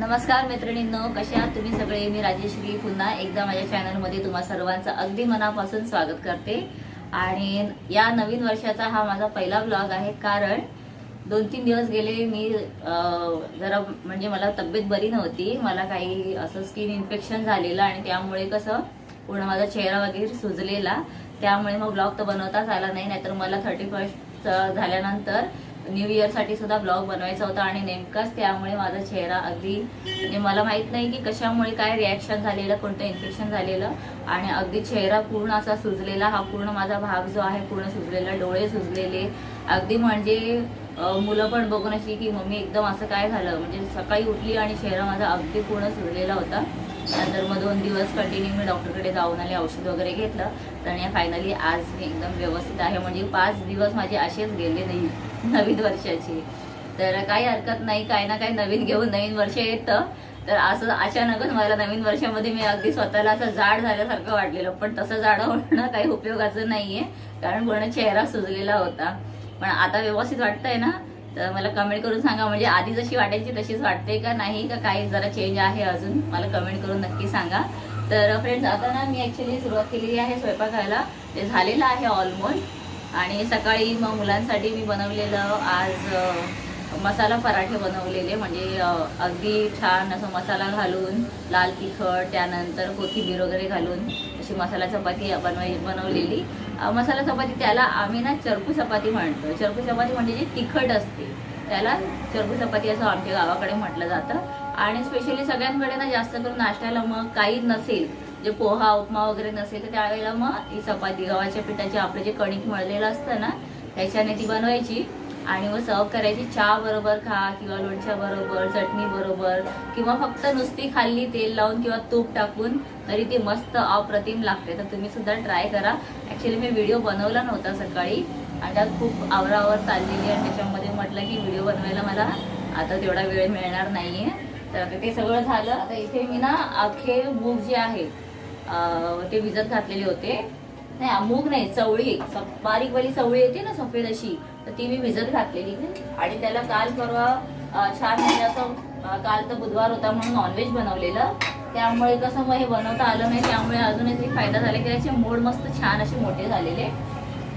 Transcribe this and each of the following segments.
नमस्कार मैत्रिणींनो कशा आहात तुम्ही सगळे? मी राजेश्री. पुन्हा एकदा माझ्या चॅनलमध्ये तुम्हा सर्वांचं अगदी मनापासून स्वागत करते. आणि या नवीन वर्षाचा हा माझा पहिला ब्लॉग आहे कारण दोन तीन दिवस गेले मी जरा म्हणजे मला तब्येत बरी नव्हती. मला काही असं स्किन इन्फेक्शन झालेलं आणि त्यामुळे कसं पूर्ण माझा चेहरा वगैरे सुजलेला. त्यामुळे मग ब्लॉग तर बनवताच आला नाही नाहीतर मला थर्टी फर्स्ट झाल्यानंतर न्यू इयरसाठी सुद्धा ब्लॉग बनवायचा होता आणि नेमकाच त्यामुळे माझा चेहरा अगदी म्हणजे मला माहीत नाही की कशामुळे काय रिॲक्शन झालेलं कोणतं इन्फेक्शन झालेलं. आणि अगदी चेहरा पूर्ण असा सुजलेला हा पूर्ण माझा भाग जो आहे पूर्ण सुजलेला डोळे सुजलेले. अगदी म्हणजे मुलं पण बघून अशी की मम्मी एकदम असं काय झालं? म्हणजे सकाळी उठली आणि चेहरा माझा अगदी पूर्ण सुजलेला होता. नंतर मग दोन दिवस कंटिन्यू मी डॉक्टरकडे जाऊन आले औषध वगैरे घेतलं. आणि फायनली आज मी एकदम व्यवस्थित आहे. म्हणजे पाच दिवस माझे असेच गेले नाही. नवीन वर्षाची. तर काही हरकत नाही काही ना काही नवीन घेऊन नवीन वर्ष येतं. तर असं अचानकच मला नवीन वर्षामध्ये मी अगदी स्वतःला असं जाड झाल्यासारखं वाटलेलं. पण तसं जाडं होणं काही उपयोगाचं नाहीये कारण पूर्ण चेहरा सुजलेला होता. पण आता व्यवस्थित वाटतंय ना? तर मला कमेंट करून सांगा म्हणजे आधी जशी वाटायची तशीच वाटते का नाही? का काही जरा चेंज आहे अजून? मला कमेंट करून नक्की सांगा. तर फ्रेंड्स आता ना मी ॲक्च्युली सुरुवात केलेली आहे स्वयंपाकाला. ते झालेलं आहे ऑलमोस्ट आणि सकाळी मग मुलांसाठी मी बनवलेलं आज मसाला पराठे बनवलेले. म्हणजे अगदी छान असं मसाला घालून लाल तिखट त्यानंतर कोथिंबीर वगैरे घालून अशी मसाला चपाती बनवाय बनवलेली. मसाला चपाती त्याला आम्ही ना चरकू चपाती म्हणतो. चरकू चपाती म्हणजे जी तिखट असते त्याला चरकू चपाती असं आमच्या गावाकडे म्हटलं जातं. आणि स्पेशली सगळ्यांकडे ना जास्त करून नाश्त्याला मग काही नसेल जे पोहा उपमा वगैरे नसेल तर त्यावेळेला मग ही चपाती गव्हाच्या पिठाचे आपलं जे कणिक मळलेलं असतं ना त्याच्याने ती बनवायची. आणि मग सर्व करायची. चहा बरोबर खा किंवा लोणच्या बरोबर चटणी बरोबर किंवा फक्त नुसती खाल्ली तेल लावून किंवा तूप टाकून तरी ती मस्त अप्रतिम लागते. तर तुम्ही सुद्धा ट्राय करा. ॲक्च्युली मी व्हिडिओ बनवला नव्हता सकाळी. आणि त्यात खूप आवरावर चाललेली आणि त्याच्यामध्ये म्हटलं की व्हिडिओ बनवायला मला आता तेवढा वेळ मिळणार नाहीये. तर आता ते सगळं झालं. आता इथे मी ना अखेर मूग जे आहे ते विजत घातलेले होते. नाही मूग नाही चवळी. स- बारीक वाली चवळी येते ना सफेद अशी तर ती मी भिजत घातलेली. आणि त्याला काल परवा छान म्हणजे असं काल तर बुधवार होता म्हणून नॉनव्हेज बनवलेलं. त्यामुळे कसं मग हे बनवता आलं नाही त्यामुळे अजूनच एक फायदा झाला. की त्याचे मोड मस्त छान असे मोठे झालेले.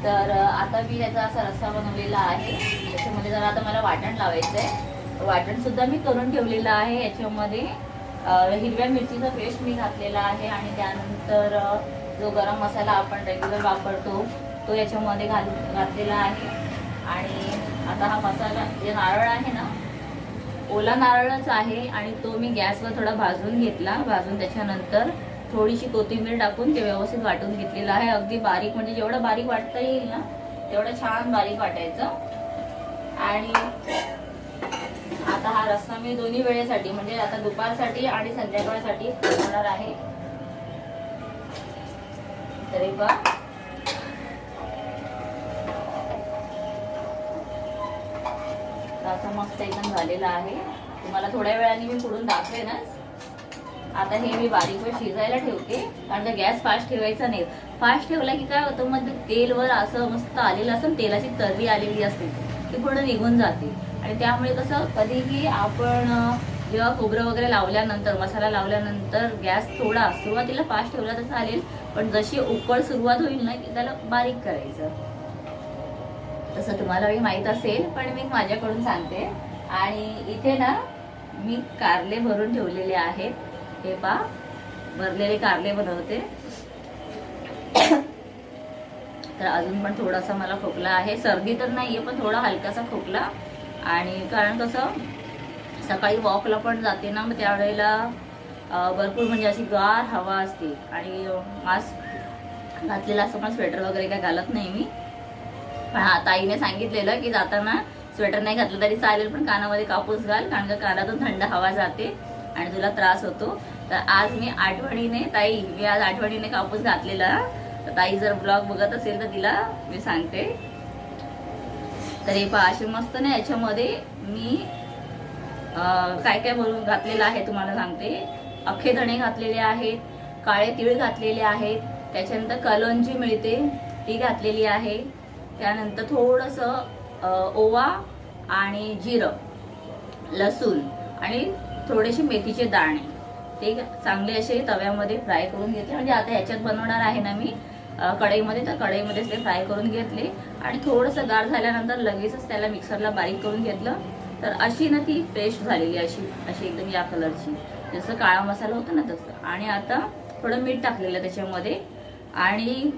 तर आता मी त्याचा असा रस्सा बनवलेला आहे. त्याच्यामध्ये जरा आता मला वाटण लावायचं आहे वाटण सुद्धा मी करून ठेवलेलं आहे याच्यामध्ये. हिरव्या मिरचीचा पेस्ट मी घातलेला आहे आणि त्यानंतर जो गरम मसाला आपण रेग्युलर वापरतो तो याच्यामध्ये घाल घातलेला आहे. आणि आता हा मसाला जे नारळ आहे ना ओला नारळच आहे आणि तो मी गॅसवर थोडा भाजून घेतला. भाजून त्याच्यानंतर थोडीशी कोथिंबीर टाकून ते व्यवस्थित वाटून घेतलेलं आहे. अगदी बारीक म्हणजे जेवढं बारीक वाटता येईल ना तेवढं छान बारीक वाटायचं. आणि आता हा रस्सा मी दोन्ही वेळेसाठी म्हणजे आता दुपारसाठी आणि संध्याकाळसाठी बनवणार आहे. तरी बा असा मस्त एकदम झालेला आहे. तुम्हाला थोड्या वेळाने मी पुढून दाखवेनच. आता हे मी बारीक वेळ शिजायला ठेवते. कारण का गॅस फास्ट ठेवायचा नाही. फास्ट ठेवला की काय होतं मग तेलवर असं मस्त आलेलं असं तेलाची तर्री आलेली असते. ती पूर्ण निघून जाते. आणि त्यामुळे कसं कधीही आपण जेव्हा खोबरं वगैरे लावल्यानंतर मसाला लावल्यानंतर गॅस थोडा सुरुवातीला फास्ट ठेवला तर चालेल पण जशी उकळ सुरुवात होईल ना की त्याला बारीक करायचं. तसं तुम्हालाही माहीत असेल पण मी माझ्याकडून सांगते. आणि इथे ना मी कारले भरून ठेवलेले आहेत. हे पा भरलेले कारले बनवते. तर अजून पण थोडासा मला खोकला आहे. सर्दी तर नाहीये पण थोडा हलकासा खोकला. आणि कारण कसं सकाळी वॉकला पण जाते ना मग त्यावेळेला भरपूर म्हणजे अशी गार हवा असते. आणि मास्क घातलेला असं पण स्वेटर वगैरे काय घालत नाही मी. पण हा ताईने सांगितलेलं की जाताना स्वेटर नाही घातलं तरी चालेल पण कानामध्ये कापूस घाल कारण का कानातून थंड हवा जाते आणि तुला त्रास होतो. तर आज मी आठवणीने ताई मी आज आठवणीने कापूस घातलेला. तर ताई जर ब्लॉग बघत असेल तर तिला मी सांगते. तर हे पहा असे मस्त ना याच्यामध्ये मी काय काय भरून घातलेलं आहे तुम्हाला सांगते. अख्खे धणे घातलेले आहेत काळे तीळ घातलेले आहेत त्याच्यानंतर कलंजी मिळते ती घातलेली आहे. त्यानंतर थोडंसं ओवा आणि जिरं लसूण आणि थोडेसे मेथीचे दाणे. ते चांगले असे तव्यामध्ये फ्राय करून घेतले. म्हणजे आता ह्याच्यात बनवणार आहे ना मी कढईमध्ये तर कढईमध्येच ते फ्राय करून घेतले. आणि थोडंसं गार झाल्यानंतर लगेचच त्याला मिक्सरला बारीक करून घेतलं. तर अशी ना ती पेस्ट झालेली अशी अशी एकदम या कलरची जसं काळा मसाला होता ना तसं. आणि आता थोडं मीठ टाकलेलं त्याच्यामध्ये. आणि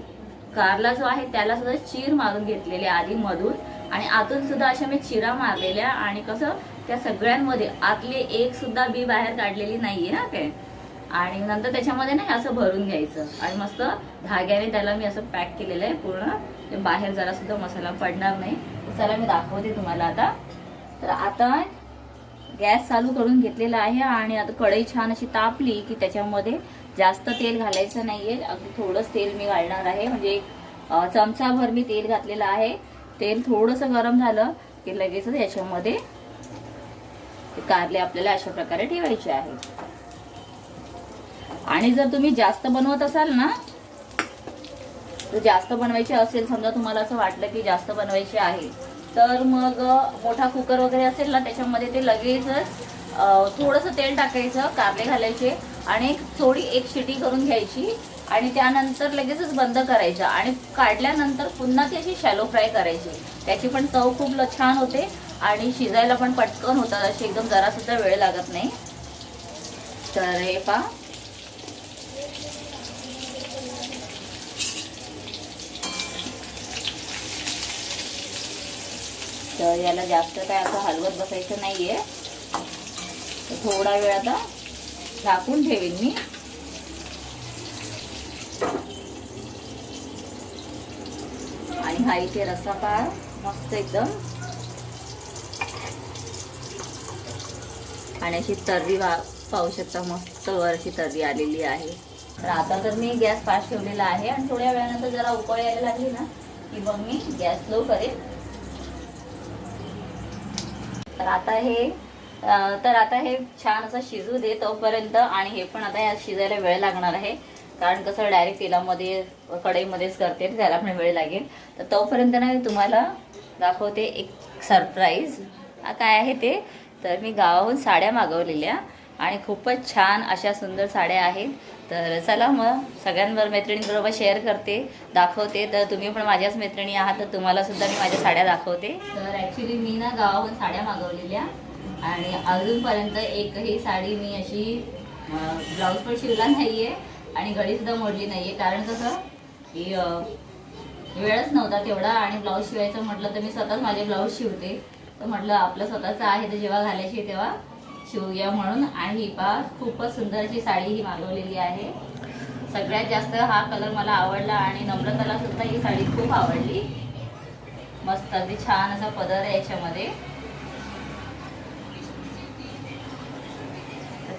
कारला जो आहे त्याला सुद्धा चीर मारून घेतलेली आधी मधून. आणि आतून सुद्धा अशा मी चिरा मारलेल्या. आणि कसं त्या सगळ्यांमध्ये आतले एक सुद्धा बी बाहेर काढलेली नाहीये ना काय आणि नंतर त्याच्यामध्ये ना असं भरून घ्यायचं. आणि मस्त धाग्याने त्याला मी असं पॅक केलेलं आहे पूर्ण. ते बाहेर जरा सुद्धा मसाला पडणार नाही. चला मी दाखवते तुम्हाला आता. तर आता गॅस चालू करून घेतलेला आहे आणि आता कढई छान अशी तापली की त्याच्यामध्ये जास्त तेल घालायचं नाहीये. अगदी थोडंच तेल मी घालणार आहे. म्हणजे एक चमचाभर मी तेल घातलेलं आहे. तेल थोडंसं गरम झालं की लगेचच याच्यामध्ये ते कारले आपल्याला अशा प्रकारे ठेवायचे आहे. आणि जर तुम्ही जास्त बनवत असाल ना तर जास्त बनवायचे असेल समजा तुम्हाला असं वाटलं की जास्त बनवायचे आहे तर मग मोठा कुकर वगैरे असेल ना त्याच्यामध्ये ते लगेचच थोडंसं तेल टाकायचं कारले घालायचे आणि एक थोडी एक शिटी करून घ्यायची आणि त्यानंतर लगेचच बंद करायचं आणि काढल्यानंतर पुन्हा ती अशी शॅलो फ्राय करायची. त्याची पण चव खूप छान होते आणि शिजायला पण पटकन होतात अशी एकदम जरासुद्धा वेळ लागत नाही. तर हे पहा. तर याला जास्त काय असं हलवत बसायचं नाही तर थोडा वेळ आता झाकून ठेवेन मी. आणि हा इथे रस्सा पाळ मस्त एकदम. आणि अशी तर्री वा- पाहू शकता मस्त वर अशी तर्री आलेली आहे. तर आता तर मी गॅस फास्ट ठेवलेला आहे आणि थोड्या वेळानंतर जरा उकळी यायला लागली ना की मग मी गॅस स्लो करेन. तर आता हे तर आता हे छान असं शिजू दे तोपर्यंत आणि हे पण आता यात शिजायला वेळ लागणार आहे. कारण कसं डायरेक्ट तेलामध्ये कढईमध्येच करते त्याला पण वेळ लागेल. तर तोपर्यंत ना मी तुम्हाला दाखवते एक सरप्राईज काय आहे ते? तर मी गावाहून साड्या मागवलेल्या आणि खूपच छान अशा सुंदर साड्या आहेत. तर चला मग सगळ्यांवर मैत्रिणींबरोबर शेअर करते दाखवते. तर तुम्ही पण माझ्याच मैत्रिणी आहात तर तुम्हाला सुद्धा मी माझ्या साड्या दाखवते. तर ॲक्च्युली मी ना गावाहून साड्या मागवलेल्या आणि अजूनपर्यंत एकही साडी मी अशी ब्लाऊज पण शिवला आहे आणि घडीसुद्धा मोडली नाही आहे कारण कसं की वेळच नव्हता तेवढा आणि ब्लाऊज शिवायचं म्हटलं तर मी स्वतःच माझे ब्लाऊज शिवते. तर म्हटलं आपलं स्वतःचं आहे तर जेव्हा घालायची तेव्हा शिवूया म्हणून. आणि ही पा खूपच सुंदर अशी साडी ही मागवलेली आहे. सगळ्यात जास्त हा कलर मला आवडला आणि नम्रताला सुद्धा ही साडी खूप आवडली. मस्त अगदी छान असा पदर आहे याच्यामध्ये.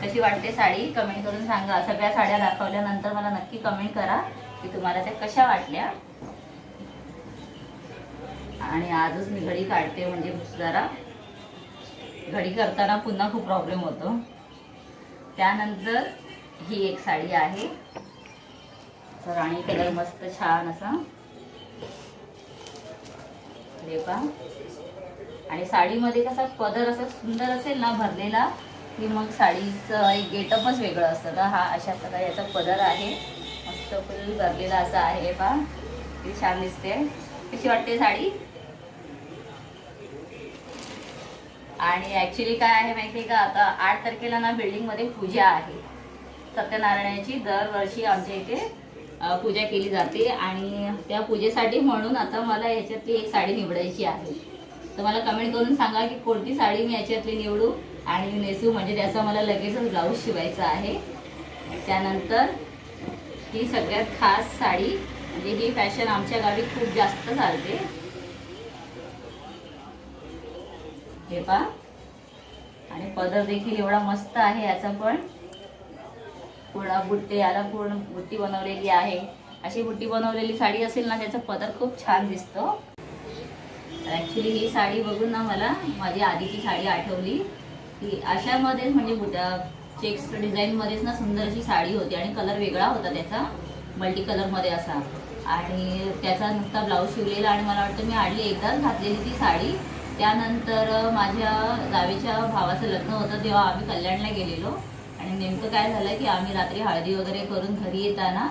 कशी वाटते साडी? कमेंट करून सांगा. सगळ्या साड्या दाखवल्यानंतर मला नक्की कमेंट करा की तुम्हाला त्या कशा वाटल्या. आणि आजच मी घडी काढते म्हणजे जरा. घडी करताना पुन्हा खूप प्रॉब्लेम होतो. त्यानंतर ही एक साडी आहे. तर राणी कलर मस्त छान असा. रेपा आणि साडीमध्ये कसा पदर असा सुंदर असेल ना भरलेला की मग साडीचं एक गेटअपच वेगळं असतं. तर हा अशा प्रकारे याचा पदर आहे. मस्त फुल भरलेला असा आहे पा ती छान दिसते. कशी वाटते साडी? आणि ॲक्च्युली काय आहे माहिती आहे का? आता आठ तारखेला ना बिल्डिंगमध्ये पूजा आहे. सत्यनारायणाची दरवर्षी आमच्या इथे पूजा केली जाते. आणि त्या पूजेसाठी म्हणून आता मला याच्यातली एक साडी निवडायची आहे. तर मला कमेंट करून सांगा की कोणती साडी मी याच्यातली निवडू? आणि नेसू म्हणजे त्याचा मला लगेचच ब्लाऊज शिवायचा आहे. त्यानंतर ही सगळ्यात खास साडी म्हणजे ही फॅशन आमच्या गावी खूप जास्त चालते. हे पहा. आणि पदर देखील एवढा मस्त आहे याचा पण. पूर्ण बुट्टे याला पूर्ण बुट्टी बनवलेली आहे. अशी बुट्टी बनवलेली साडी असेल ना त्याचा पदर खूप छान दिसतो. ॲक्च्युली ही साडी बघून ना मला माझी आधीची साडी आठवली. की अशामध्येच म्हणजे बुटा चेक्स डिझाईनमध्येच ना सुंदर अशी साडी होती आणि कलर वेगळा होता त्याचा. मल्टी कलरमध्ये असा. आणि त्याचा नुसता ब्लाऊज शिवलेला आणि मला वाटतं मी आडली एकदाच घातलेली ती साडी. त्यानंतर माझ्या जावेच्या भावाचं लग्न होतं तेव्हा आम्ही कल्याणला गेलेलो. आणि नेमकं काय झालं की आम्ही रात्री हळदी वगैरे करून घरी येताना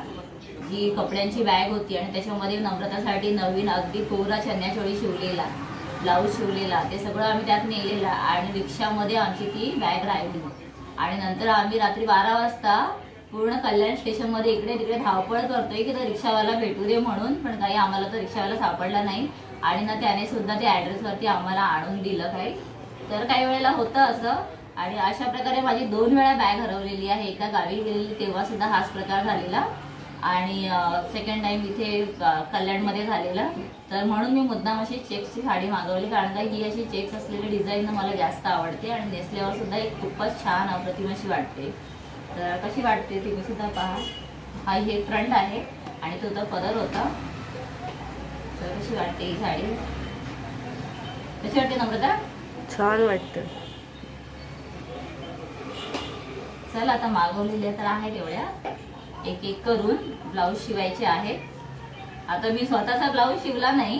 जी कपड्यांची बॅग होती आणि त्याच्यामध्ये नम्रतासाठी नवीन अगदी कोरा चन्याचोळी शिवलेला ब्लाऊज शिवलेला ते सगळं आम्ही त्यात नेलेला आणि रिक्षामध्ये आमची ती बॅग राहिली. आणि नंतर आम्ही रात्री बारा वाजता पूर्ण कल्याण स्टेशनमध्ये इकडे तिकडे धावपळ करतोय की तर रिक्षावाला भेटू दे म्हणून पण काही आम्हाला तर रिक्षावाला सापडला नाही. आणि ना त्याने सुद्धा त्या ॲड्रेसवरती आम्हाला आणून दिलं काही. तर काही वेळेला होतं असं. आणि अशा प्रकारे माझी दोन वेळा बॅग हरवलेली आहे. एकदा गावी गेलेली तेव्हा सुद्धा हाच प्रकार झालेला. आणि सेकंड टाइम इथे कल्याणमध्ये झालेला. तर म्हणून मी मुद्दाम अशी चेक्सची साडी मागवली. कारण का ही अशी चेक्स असलेली डिझाईन मला जास्त आवडते. आणि नेसल्यावर सुद्धा एक खूपच छान अप्रतिम अशी वाटते. तर कशी वाटते तुम्ही सुद्धा पहा. हा हे फ्रंट आहे आणि तो तर पदर होता. तर कशी वाटते ही साडी? कशी वाटते नम्रता? छान वाटतं. चल आता मागवलेल्या तर आहेत एवढ्या एक एक करून ब्लाऊज शिवायचे आहेत आता मी स्वतःचा ब्लाऊज शिवला नाही.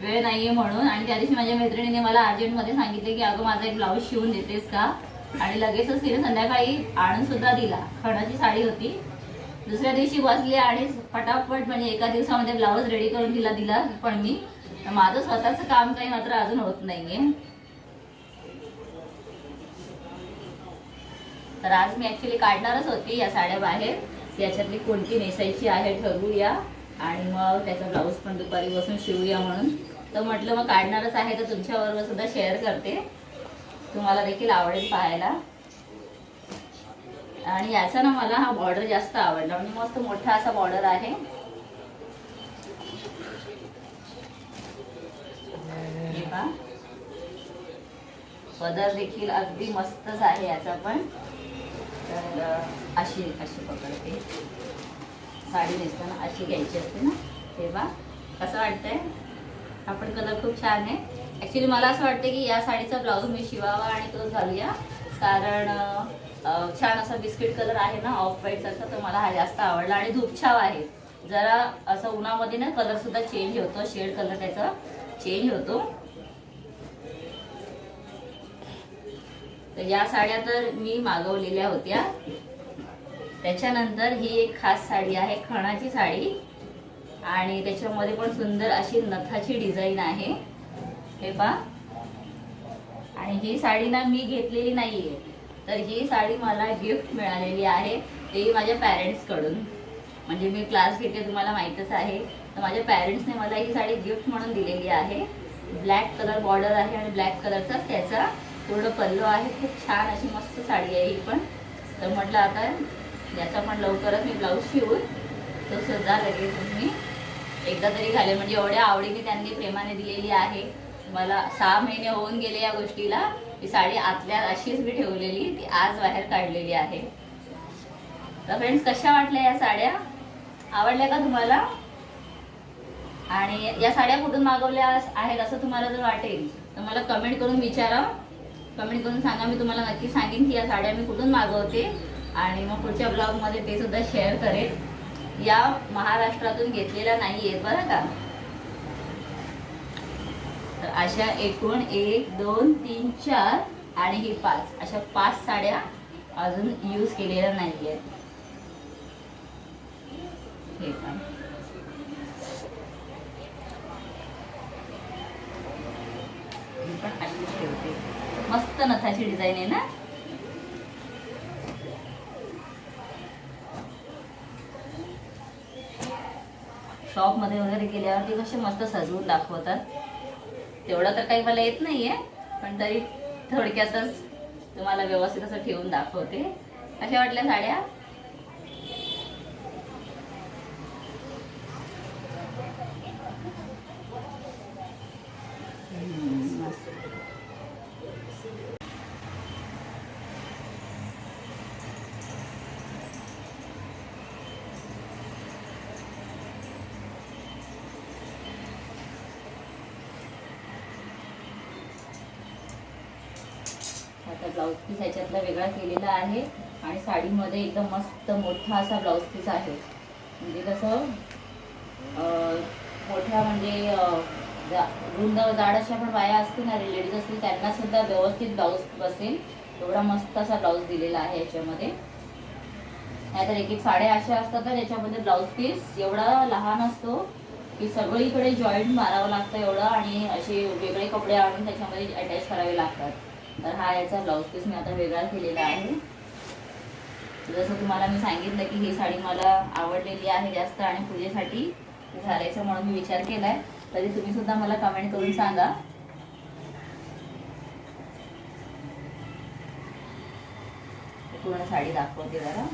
वेळ नाहीये म्हणून. आणि त्या दिवशी माझ्या मैत्रिणीने मला अर्जंटमध्ये सांगितले की अगं माझा एक ब्लाऊज शिवून देतेस का? आणि लगेचच तिने संध्याकाळी आणून सुद्धा दिला. खणाची साडी होती. दुसऱ्या दिवशी बसली आणि पटापट म्हणजे एका दिवसामध्ये ब्लाऊज रेडी करून तिला दिला पण मी माझं स्वतःचं काम काही मात्र अजून होत नाहीये. तर आज मी ऍक्च्युली काढणारच होती या साड्या बाहेर. याच्यातली कोणती नेसायची आहे ठरवूया. आणि मग त्याचा ब्लाऊज पण दुपारी बसून शिवूया म्हणून. तर म्हटलं मग काढणारच आहे तर तुमच्याबरोबर सुद्धा शेअर करते. तुम्हाला देखील आवडेल पाहायला. आणि याचा ना मला हा बॉर्डर जास्त आवडला. म्हणजे मस्त मोठा असा बॉर्डर आहे. पदर देखील अगदी मस्तच आहे याचा पण. तर अशी अशी पकडते. साडी नेसताना अशी घ्यायची असते ना. तेव्हा कसं वाटतंय? हा पण कलर खूप छान आहे. ॲक्च्युली मला असं वाटतं की या साडीचा ब्लाऊज मी शिवावा आणि तो घालूया. कारण छान असा बिस्किट कलर आहे ना ऑफ व्हाईटसारखा तर मला हा जास्त आवडला. आणि धूपछाव आहे. जरा असं उन्हामध्ये ना कलर सुद्धा चेंज होतो. शेड कलर त्याचा चेंज होतो. तर या साड्या तर मी मागवलेल्या होत्या. त्याच्यानंतर ही एक खास साडी आहे खणाची साडी. आणि त्याच्यामध्ये पण सुंदर अशी नथाची डिझाईन आहे. हे पहा. आणि ही साडी ना मी घेतलेली नाहीये. तर ही साडी मला गिफ्ट मिळालेली आहे. तेही माझ्या पॅरेंट्सकडून म्हणजे मी क्लास घेते तुम्हाला माहीतच आहे. तर माझ्या पॅरेंट्सने मला ही साडी गिफ्ट म्हणून दिलेली आहे. ब्लॅक कलर बॉर्डर आहे आणि ब्लॅक कलरचाच त्याचा पूर्ण पल्लो आहे. खूप छान अशी मस्त साडी आहे ही पण. तर म्हटलं आता याचा पण लवकरच मी ब्लाऊज शिवून तो सुद्धा लगेच मी. एकदा तरी घाले म्हणजे एवढ्या आवडीने त्यांनी प्रेमाने दिलेली आहे. मला सहा महिने होऊन गेले या गोष्टीला. ती साडी आतल्या अशीच मी ठेवलेली ती आज बाहेर काढलेली आहे. तर फ्रेंड्स कशा वाटल्या या साड्या? आवडल्या का तुम्हाला? आणि या साड्या कुठून मागवल्या आहेत असं तुम्हाला जर वाटेल तर मला कमेंट करून विचारा. कमेंट करून सांगा मी तुम्हाला नक्की सांगेन की या साड्या मी कुठून मागवते. आणि मग पुढच्या ब्लॉगमध्ये ते सुद्धा शेअर करेन. या महाराष्ट्रातून घेतलेल्या नाही आहेत बरं का? अशा एकूण एक दोन तीन चार आणि ही पाच. अशा पाच साड्या अजून यूज केलेल्या नाही आहेत हे पण अशीच ठेवते. मस्त नथाची डिझाईन आहे ना? शॉपमध्ये वगैरे गेल्यावर ते कसे मस्त सजवून दाखवतात. तेवढं तर काही मला येत नाहीये पण तरी थोडक्यातच तुम्हाला व्यवस्थित असं ठेवून दाखवते अशा वाटल्या साड्या मस्त. आता ब्लाऊज पीस ह्याच्यातला वेगळा केलेला आहे. आणि साडीमध्ये एकदम मस्त मोठा असा ब्लाऊज पीस आहे. म्हणजे कसं मोठ्या म्हणजे रुंद जाड अशा पण बाया असतील ना लेडीज असतील त्यांना सुद्धा व्यवस्थित ब्लाऊज बसेल. एवढा मस्त असा ब्लाऊज दिलेला आहे याच्यामध्ये. नाहीतर एक एक साड्या अशा असतात ना ज्याच्यामध्ये ब्लाऊज पीस एवढा लहान असतो की सगळीकडे जॉईंट मारावं लागतं एवढं आणि असे वेगळे कपडे आणून त्याच्यामध्ये अटॅच करावे लागतात. तर हा याचा ब्लाऊज पीस मी आता वेगळा केलेला आहे. जसं तुम्हाला मी सांगितलं की ही साडी मला आवडलेली आहे जास्त आणि पूजेसाठी घालायचं म्हणून मी विचार केलाय. तरी तुम्ही सुद्धा मला कमेंट करून सांगा. पूर्ण साडी दाखवते जरा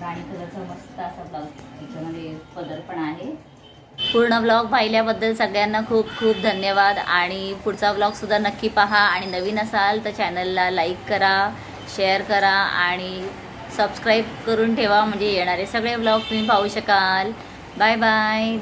राणी कलरचा मस्त असा ब्लाऊज त्याच्यामध्ये पदर पण आहे. पूर्ण ब्लॉग पाहिल्याबद्दल सगळ्यांना खूप खूप धन्यवाद. आणि पुढचा ब्लॉग सुद्धा नक्की पहा आणि नवीन असाल तर चॅनलला लाईक करा शेअर करा आणि सबस्क्राईब करून ठेवा. म्हणजे येणारे सगळे ब्लॉग तुम्ही पाहू शकाल. Bye bye